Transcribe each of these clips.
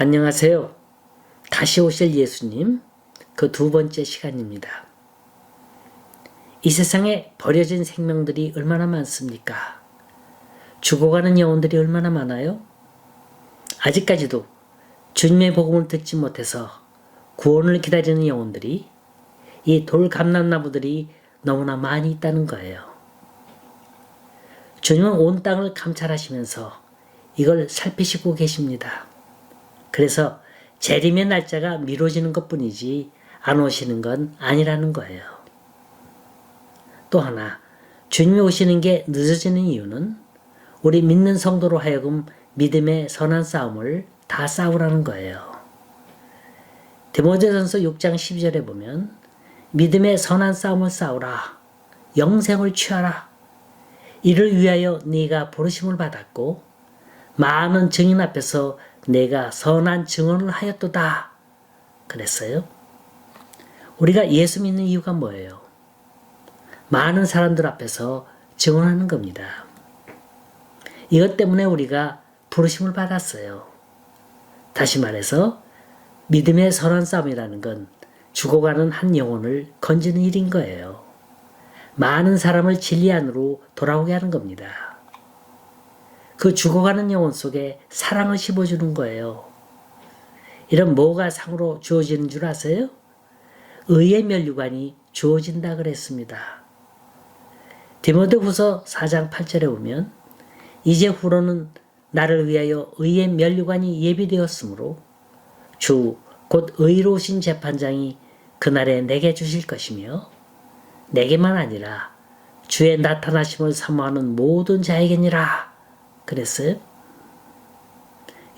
안녕하세요. 다시 오실 예수님, 그 두 번째 시간입니다. 이 세상에 버려진 생명들이 얼마나 많습니까? 죽어가는 영혼들이 얼마나 많아요? 아직까지도 주님의 복음을 듣지 못해서 구원을 기다리는 영혼들이 이 돌감람나무들이 너무나 많이 있다는 거예요. 주님은 온 땅을 감찰하시면서 이걸 살피시고 계십니다. 그래서 재림의 날짜가 미뤄지는 것 뿐이지 안 오시는 건 아니라는 거예요. 또 하나, 주님이 오시는 게 늦어지는 이유는 우리 믿는 성도로 하여금 믿음의 선한 싸움을 다 싸우라는 거예요. 디모데전서 6장 12절에 보면 믿음의 선한 싸움을 싸우라. 영생을 취하라. 이를 위하여 네가 부르심을 받았고 많은 증인 앞에서 내가 선한 증언을 하였도다. 그랬어요. 우리가 예수 믿는 이유가 뭐예요? 많은 사람들 앞에서 증언하는 겁니다. 이것 때문에 우리가 부르심을 받았어요. 다시 말해서 믿음의 선한 싸움이라는 건 죽어가는 한 영혼을 건지는 일인 거예요. 많은 사람을 진리 안으로 돌아오게 하는 겁니다. 그 죽어가는 영혼 속에 사랑을 심어주는 거예요. 이런 뭐가 상으로 주어지는 줄 아세요? 의의 면류관이 주어진다 그랬습니다. 디모데 후서 4장 8절에 보면 이제 후로는 나를 위하여 의의 면류관이 예비되었으므로 주 곧 의로우신 재판장이 그날에 내게 주실 것이며 내게만 아니라 주의 나타나심을 사모하는 모든 자에게니라 그랬어요?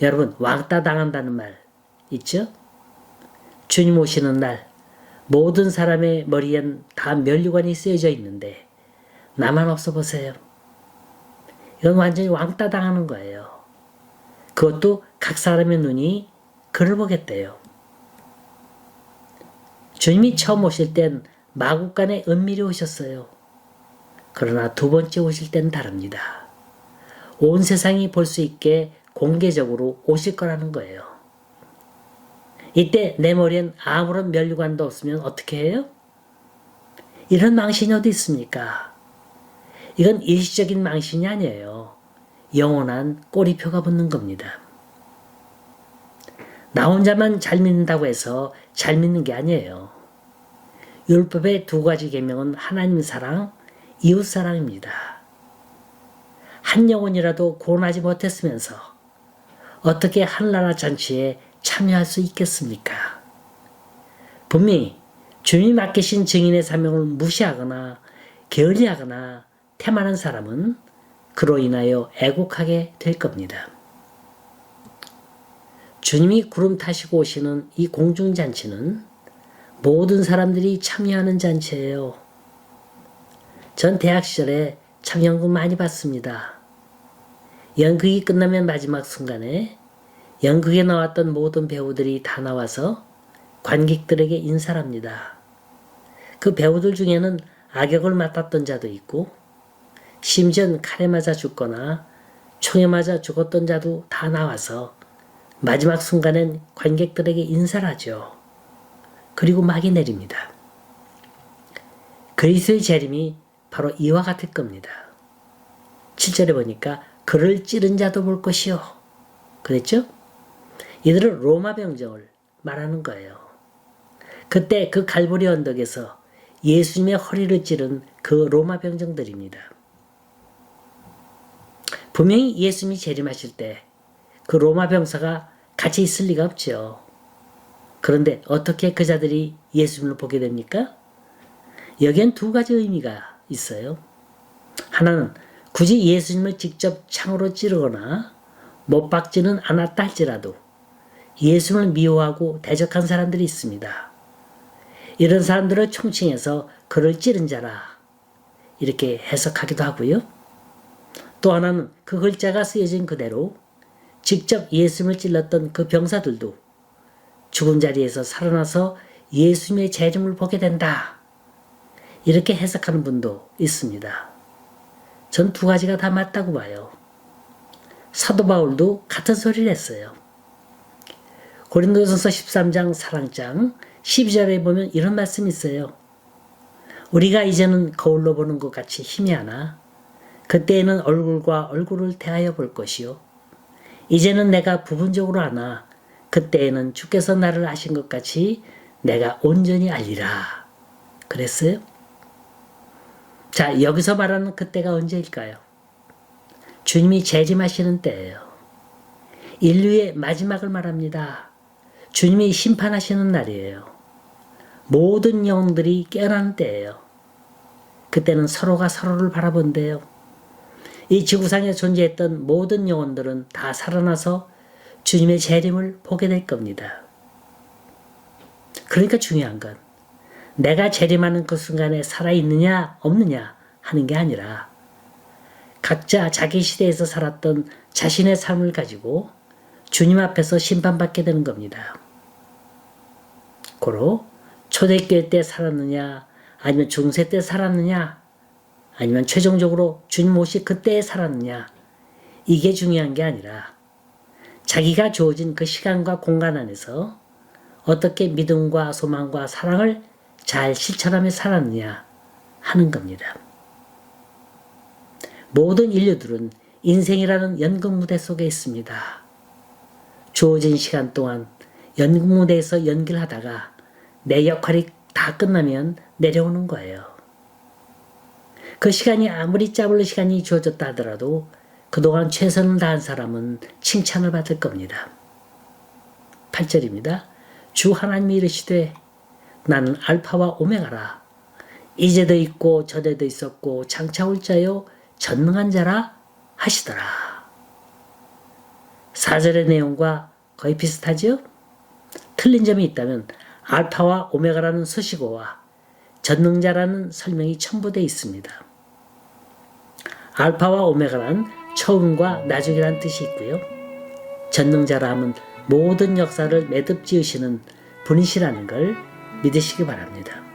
여러분 왕따 당한다는 말 있죠? 주님 오시는 날 모든 사람의 머리엔 다 면류관이 쓰여져 있는데 나만 없어 보세요. 이건 완전히 왕따 당하는 거예요. 그것도 각 사람의 눈이 그를 보겠대요. 주님이 처음 오실 땐 마국간에 은밀히 오셨어요. 그러나 두 번째 오실 땐 다릅니다. 온 세상이 볼 수 있게 공개적으로 오실 거라는 거예요. 이때 내 머리엔 아무런 면류관도 없으면 어떻게 해요? 이런 망신이 어디 있습니까? 이건 일시적인 망신이 아니에요. 영원한 꼬리표가 붙는 겁니다. 나 혼자만 잘 믿는다고 해서 잘 믿는 게 아니에요. 율법의 두 가지 계명은 하나님 사랑, 이웃 사랑입니다. 한 영혼이라도 구원하지 못했으면서 어떻게 한나라 잔치에 참여할 수 있겠습니까? 분명히 주님이 맡기신 증인의 사명을 무시하거나 게을리하거나 태만한 사람은 그로 인하여 애곡하게 될 겁니다. 주님이 구름 타시고 오시는 이 공중잔치는 모든 사람들이 참여하는 잔치예요. 전 대학 시절에 참 연극 많이 봤습니다. 연극이 끝나면 마지막 순간에 연극에 나왔던 모든 배우들이 다 나와서 관객들에게 인사를 합니다. 그 배우들 중에는 악역을 맡았던 자도 있고 심지어 칼에 맞아 죽거나 총에 맞아 죽었던 자도 다 나와서 마지막 순간엔 관객들에게 인사를 하죠. 그리고 막이 내립니다. 그리스의 재림이 바로 이와 같을 겁니다. 7절에 보니까 그를 찌른 자도 볼 것이요. 그랬죠? 이들은 로마 병정을 말하는 거예요. 그때 그 갈보리 언덕에서 예수님의 허리를 찌른 그 로마 병정들입니다. 분명히 예수님이 재림하실 때 그 로마 병사가 같이 있을 리가 없죠. 그런데 어떻게 그 자들이 예수님을 보게 됩니까? 여기엔 두 가지 의미가 있어요. 하나는 굳이 예수님을 직접 창으로 찌르거나 못 박지는 않았다 할지라도 예수님을 미워하고 대적한 사람들이 있습니다. 이런 사람들을 총칭해서 그를 찌른 자라 이렇게 해석하기도 하고요. 또 하나는 그 글자가 쓰여진 그대로 직접 예수님을 찔렀던 그 병사들도 죽은 자리에서 살아나서 예수님의 재림을 보게 된다. 이렇게 해석하는 분도 있습니다. 전 두 가지가 다 맞다고 봐요. 사도 바울도 같은 소리를 했어요. 고린도전서 13장 사랑장 12절에 보면 이런 말씀이 있어요. 우리가 이제는 거울로 보는 것 같이 희미하나 그때에는 얼굴과 얼굴을 대하여 볼 것이요. 이제는 내가 부분적으로 아나 그때에는 주께서 나를 아신 것 같이 내가 온전히 알리라. 그랬어요? 자, 여기서 말하는 그때가 언제일까요? 주님이 재림하시는 때예요. 인류의 마지막을 말합니다. 주님이 심판하시는 날이에요. 모든 영혼들이 깨어나는 때예요. 그때는 서로가 서로를 바라본대요. 이 지구상에 존재했던 모든 영혼들은 다 살아나서 주님의 재림을 보게 될 겁니다. 그러니까 중요한 건 내가 재림하는 그 순간에 살아있느냐 없느냐 하는 게 아니라 각자 자기 시대에서 살았던 자신의 삶을 가지고 주님 앞에서 심판받게 되는 겁니다. 고로 초대교회 때 살았느냐 아니면 중세 때 살았느냐 아니면 최종적으로 주님 오시 그때에 살았느냐 이게 중요한 게 아니라 자기가 주어진 그 시간과 공간 안에서 어떻게 믿음과 소망과 사랑을 잘 실천하며 살았느냐 하는 겁니다. 모든 인류들은 인생이라는 연극 무대 속에 있습니다. 주어진 시간 동안 연극 무대에서 연기를 하다가 내 역할이 다 끝나면 내려오는 거예요. 그 시간이 아무리 짜불는 시간이 주어졌다 하더라도 그동안 최선을 다한 사람은 칭찬을 받을 겁니다. 8절입니다. 주 하나님이 이르시되 나는 알파와 오메가라. 이제도 있고 저대도 있었고 장차 올 자요 전능한 자라 하시더라. 4절의 내용과 거의 비슷하죠? 틀린 점이 있다면 알파와 오메가라는 수식어와 전능자라는 설명이 첨부되어 있습니다. 알파와 오메가란 처음과 나중이란 뜻이 있고요. 전능자라 함은 모든 역사를 매듭 지으시는 분이시라는 걸 믿으시기 바랍니다.